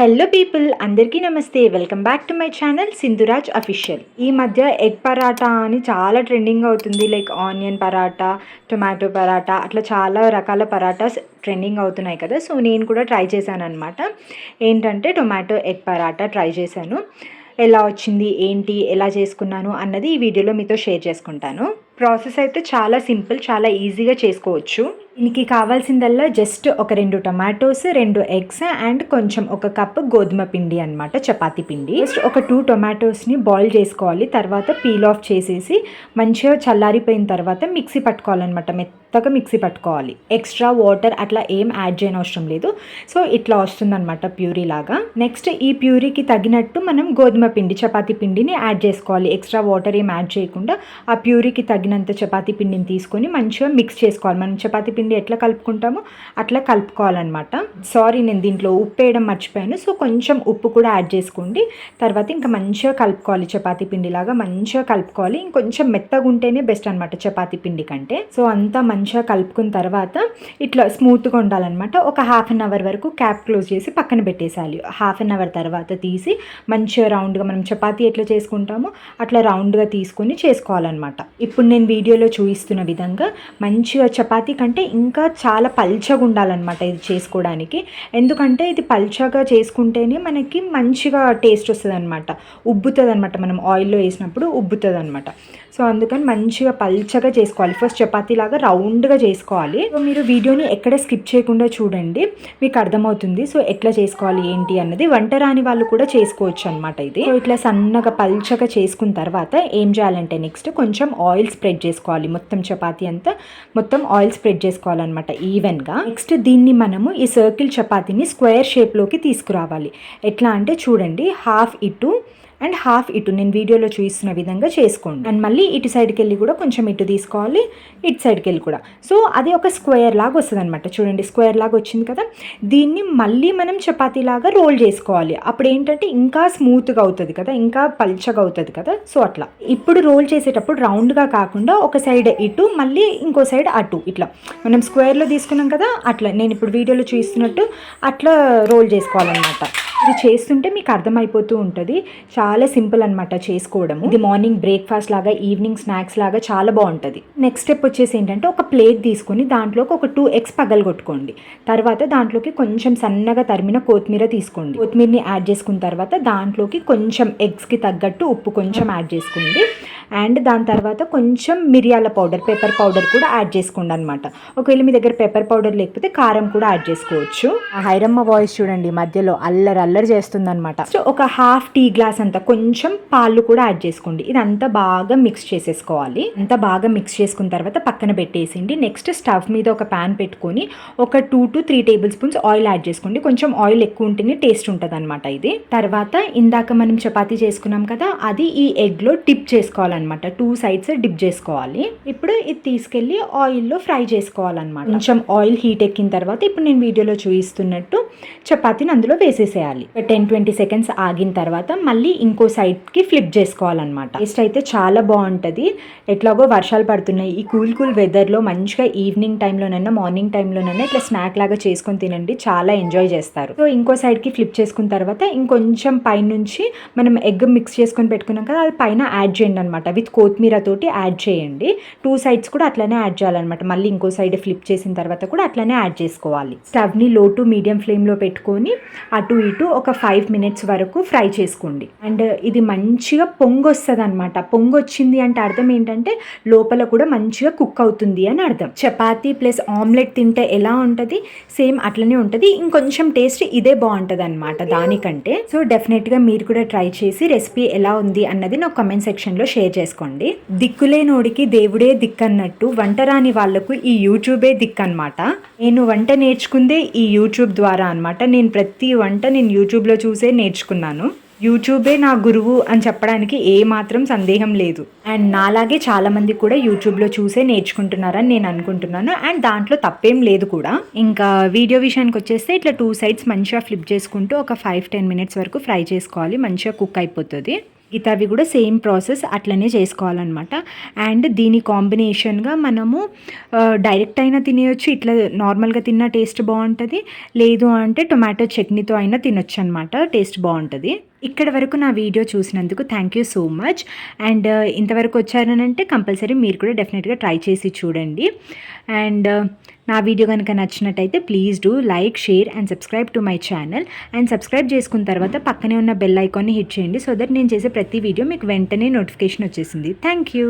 Hello people అందరికీ నమస్తే. Welcome back to my channel Sindhuraj official ఈ మధ్య ఎగ్ పరాటా అని చాలా ట్రెండింగ్ అవుతుంది. Like onion paratha tomato paratha అట్లా చాలా రకాల పరాటాస్ ట్రెండింగ్ అవుతున్నాయి కదా. సో నేను కూడా ట్రై చేశాను అనమాట ఏంటంటే టొమాటో ఎగ్ పరాటా ట్రై చేశాను. ఎలా వచ్చింది? ఏంటి? ఎలా చేసుకున్నాను? అన్నది ఈ వీడియోలో మీతో షేర్ చేసుకుంటాను. ప్రాసెస్ అయితే చాలా సింపుల్ చాలా ఈజీగా చేసుకోవచ్చు. దీనికి కావాల్సిందల్లా జస్ట్ ఒక రెండు టొమాటోస్ రెండు ఎగ్స్ అండ్ కొంచెం ఒక కప్ గోధుమ పిండి అనమాట చపాతీ పిండి. జస్ట్ ఒక టూ టొమాటోస్ని బాయిల్ చేసుకోవాలి. తర్వాత పీల్ ఆఫ్ చేసేసి మంచిగా చల్లారిపోయిన తర్వాత మిక్సీ పట్టుకోవాలన్నమాట. మెత్తగా మిక్సీ పట్టుకోవాలి. ఎక్స్ట్రా వాటర్ అట్లా ఏం యాడ్ చేయని అవసరం లేదు. సో ఇట్లా వస్తుందన్నమాట ప్యూరీ లాగా. నెక్స్ట్ ఈ ప్యూరీకి తగినట్టు మనం గోధుమ పిండి చపాతీ పిండిని యాడ్ చేసుకోవాలి. ఎక్స్ట్రా వాటర్ ఏం యాడ్ చేయకుండా ఆ ప్యూరీకి తగినంత చపాతీ పిండిని తీసుకొని మంచిగా మిక్స్ చేసుకోవాలి. మనం చపాతీ పిండి ఎట్లా కలుపుకుంటామో అట్లా కలుపుకోవాలన్నమాట. సారీ నేను దీంట్లో ఉప్పు వేయడం మర్చిపోయాను. సో కొంచెం ఉప్పు కూడా యాడ్ చేసుకోండి. తర్వాత ఇంకా మంచిగా కలుపుకోవాలి చపాతీ పిండిలాగా. మంచిగా కలుపుకోవాలి. ఇంకొంచెం మెత్తగా ఉంటేనే బెస్ట్ అనమాట చపాతీ పిండి కంటే. సో అంతా మంచిగా కలుపుకున్న తర్వాత ఇట్లా స్మూత్గా ఉండాలన్నమాట. ఒక హాఫ్ అన్ అవర్ వరకు క్యాప్ క్లోజ్ చేసి పక్కన పెట్టేసాలి హాఫ్ అన్ అవర్ తర్వాత తీసి మంచిగా రౌండ్గా మనం చపాతీ ఎట్లా చేసుకుంటామో అట్లా రౌండ్గా తీసుకొని చేసుకోవాలన్నమాట. ఇప్పుడు నేను వీడియోలో చూపిస్తున్న విధంగా మంచిగా చపాతీ కంటే ఇంకా చాలా పల్చగా ఉండాలన్నమాట ఇది చేసుకోవడానికి. ఎందుకంటే ఇది పల్చగా చేసుకుంటేనే మనకి మంచిగా టేస్ట్ వస్తుంది అనమాట ఉబ్బుతుంది అనమాట మనం ఆయిల్లో వేసినప్పుడు ఉబ్బుతుంది అనమాట సో అందుకని మంచిగా పల్చగా చేసుకోవాలి. ఫస్ట్ చపాతీ లాగా రౌండ్గా చేసుకోవాలి. సో మీరు వీడియోని ఎక్కడ స్కిప్ చేయకుండా చూడండి. మీకు అర్థమవుతుంది. సో ఎట్లా చేసుకోవాలి ఏంటి అన్నది. వంట రాని వాళ్ళు కూడా చేసుకోవచ్చు అనమాట ఇది. సో ఇట్లా సన్నగా పల్చగా చేసుకున్న తర్వాత ఏం చేయాలంటే నెక్స్ట్ కొంచెం ఆయిల్ స్ప్రెడ్ చేసుకోవాలి. మొత్తం చపాతీ అంతా మొత్తం ఆయిల్ స్ప్రెడ్ చేసుకోవాలి చేసుకోవాలన్నమాట ఈవెన్గా నెక్స్ట్ దీన్ని మనము ఈ సర్కిల్ చపాతీని స్క్వేర్ షేప్లోకి తీసుకురావాలి. ఎట్లా అంటే చూడండి హాఫ్ ఇటు అండ్ హాఫ్ ఇటు నేను వీడియోలో చూపిస్తున్న విధంగా చేసుకోండి. అండ్ మళ్ళీ ఇటు సైడ్కి వెళ్ళి కూడా కొంచెం ఇటు తీసుకోవాలి ఇటు సైడ్కి వెళ్ళి కూడా. సో అది ఒక స్క్వేర్ లాగా వస్తుంది అనమాట చూడండి స్క్వేర్ లాగా వచ్చింది కదా. దీన్ని మళ్ళీ మనం చపాతీ లాగా రోల్ చేసుకోవాలి. అప్పుడు ఏంటంటే ఇంకా స్మూత్గా అవుతుంది కదా ఇంకా పల్చగా అవుతుంది కదా. సో అట్లా. ఇప్పుడు రోల్ చేసేటప్పుడు రౌండ్గా కాకుండా ఒక సైడ్ ఇటు మళ్ళీ ఇంకో సైడ్ అటు ఇట్లా. మనం స్క్వేర్లో తీసుకున్నాం కదా అట్లా. నేను ఇప్పుడు వీడియోలో చూస్తున్నట్టు అట్లా రోల్ చేసుకోవాలన్నమాట. ఇది చేస్తుంటే మీకు అర్థమైపోతూ ఉంటుంది. చాలా సింపుల్ అనమాట చేసుకోవడం ఇది మార్నింగ్ బ్రేక్ఫాస్ట్ లాగా ఈవినింగ్ స్నాక్స్ లాగా చాలా బాగుంటుంది. నెక్స్ట్ స్టెప్ వచ్చేసి ఏంటంటే ఒక ప్లేట్ తీసుకొని దాంట్లోకి ఒక టూ ఎగ్స్ పగలగొట్టుకోండి. తర్వాత దాంట్లోకి కొంచెం సన్నగా తరిమిన కొత్తిమీర తీసుకోండి. కొత్తిమీరని యాడ్ చేసుకున్న తర్వాత దాంట్లోకి కొంచెం ఎగ్స్కి తగ్గట్టు ఉప్పు కొంచెం యాడ్ చేసుకోండి అండ్ దాని తర్వాత కొంచెం మిరియాల పౌడర్ పెప్పర్ పౌడర్ కూడా యాడ్ చేసుకోండి అనమాట ఒకవేళ మీ దగ్గర పెప్పర్ పౌడర్ లేకపోతే కారం కూడా యాడ్ చేసుకోవచ్చు. ఆ హైరమ్మ వాయిస్ చూడండి మధ్యలో అల్లరి అల్లరి చేస్తుంది అనమాట సో ఒక హాఫ్ టీ గ్లాస్ అంతా కొంచెం పాలు కూడా యాడ్ చేసుకోండి. ఇదంతా బాగా మిక్స్ చేసేసుకోవాలి. అంతా బాగా మిక్స్ చేసుకున్న తర్వాత పక్కన పెట్టేసిండి నెక్స్ట్ స్టవ్ మీద ఒక ప్యాన్ పెట్టుకొని ఒక two to three tablespoons oil add చేసుకోండి. కొంచెం ఆయిల్ ఎక్కువ ఉంటేనే టేస్ట్ ఉంటుంది అనమాట ఇది. తర్వాత ఇందాక మనం చపాతీ చేసుకున్నాం కదా అది ఈ ఎగ్లో డిప్ చేసుకోవాలన్నమాట. టూ సైడ్స్ డిప్ చేసుకోవాలి. ఇప్పుడు ఇది తీసుకెళ్ళి ఆయిల్లో ఫ్రై చేసుకోవాలన్నమాట. కొంచెం ఆయిల్ హీట్ ఎక్కిన తర్వాత ఇప్పుడు నేను వీడియోలో చూపిస్తున్నట్టు చపాతీని అందులో వేసేసేయాలి. టెన్ ట్వంటీ సెకండ్స్ ఆగిన తర్వాత మళ్ళీ ఇంకో సైడ్కి ఫ్లిప్ చేసుకోవాలన్నమాట. టేస్ట్ అయితే చాలా బాగుంటుంది. ఎట్లాగో వర్షాలు పడుతున్నాయి. ఈ కూల్ కూల్ వెదర్లో మంచిగా ఈవినింగ్ టైంలోనైనా మార్నింగ్ టైంలోనైనా ఇట్లా స్నాక్ లాగా చేసుకొని తినండి. చాలా ఎంజాయ్ చేస్తారు. సో ఇంకో సైడ్కి ఫ్లిప్ చేసుకున్న తర్వాత ఇంకొంచెం పైనుంచి మనం ఎగ్ మిక్స్ చేసుకొని పెట్టుకున్నాం కదా అది పైన యాడ్ చేయండి అనమాట విత్ కొత్తిమీర తోటి యాడ్ చేయండి. టూ సైడ్స్ కూడా అట్లనే యాడ్ చేయాలన్నమాట. మళ్ళీ ఇంకో సైడ్ ఫ్లిప్ చేసిన తర్వాత కూడా అట్లనే యాడ్ చేసుకోవాలి. స్టవ్ని లో టు మీడియం ఫ్లేమ్లో పెట్టుకొని అటు ఇటు ఒక ఫైవ్ మినిట్స్ వరకు ఫ్రై చేసుకోండి. అండ్ ఇది మంచిగా పొంగొస్తుంది అనమాట పొంగొచ్చింది అంటే అర్థం ఏంటంటే లోపల కూడా మంచిగా కుక్ అవుతుంది అని అర్థం. చపాతీ ప్లస్ ఆమ్లెట్ తింటే ఎలా ఉంటుంది? సేమ్ అట్లనే ఉంటుంది. ఇంకొంచెం టేస్ట్ ఇదే బాగుంటుంది అనమాట దానికంటే సో డెఫినెట్గా మీరు కూడా ట్రై చేసి రెసిపీ ఎలా ఉంది అన్నది నాకు కమెంట్ సెక్షన్లో షేర్ చేసుకోండి. దిక్కులేనోడికి దేవుడే దిక్కు అన్నట్టు వంట రాని వాళ్ళకు ఈ యూట్యూబే దిక్కు అనమాట నేను వంట నేర్చుకుందే ఈ యూట్యూబ్ ద్వారా అనమాట నేను ప్రతి వంట నేను యూట్యూబ్లో చూసే నేర్చుకున్నాను. యూట్యూబే నా గురువు అని చెప్పడానికి ఏ మాత్రం సందేహం లేదు. అండ్ నాలాగే చాలామంది కూడా యూట్యూబ్లో చూసే నేర్చుకుంటున్నారని నేను అనుకుంటున్నాను. అండ్ దాంట్లో తప్పేం లేదు కూడా. ఇంకా వీడియో విషయానికి వచ్చేస్తే ఇట్లా టూ సైడ్స్ మంచిగా ఫ్లిప్ చేసుకుంటూ ఒక ఫైవ్ టెన్ మినిట్స్ వరకు ఫ్రై చేసుకోవాలి. మంచిగా కుక్ అయిపోతుంది. మిగతావి కూడా సేమ్ ప్రాసెస్ అట్లనే చేసుకోవాలన్నమాట. అండ్ దీని కాంబినేషన్గా మనము డైరెక్ట్ అయినా తినేయచ్చు ఇట్లా నార్మల్గా తిన్న టేస్ట్ బాగుంటుంది. లేదు అంటే టొమాటో చట్నీతో అయినా తినొచ్చు అనమాట టేస్ట్ బాగుంటుంది. ఇక్కడ వరకు నా వీడియో చూసినందుకు thank you so much and ఇంతవరకు వచ్చారనంటే కంపల్సరీ మీరు కూడా డెఫినెట్గా ట్రై చేసి చూడండి. అండ్ uh, నా వీడియో కనుక నచ్చినట్టయితే please do like share and subscribe to my channel and subscribe చేసుకున్న తర్వాత పక్కనే ఉన్న బెల్ ఐకాన్ని హిట్ చేయండి సో దట్ నేను చేసే ప్రతి వీడియో మీకు వెంటనే నోటిఫికేషన్ వచ్చేసింది. Thank you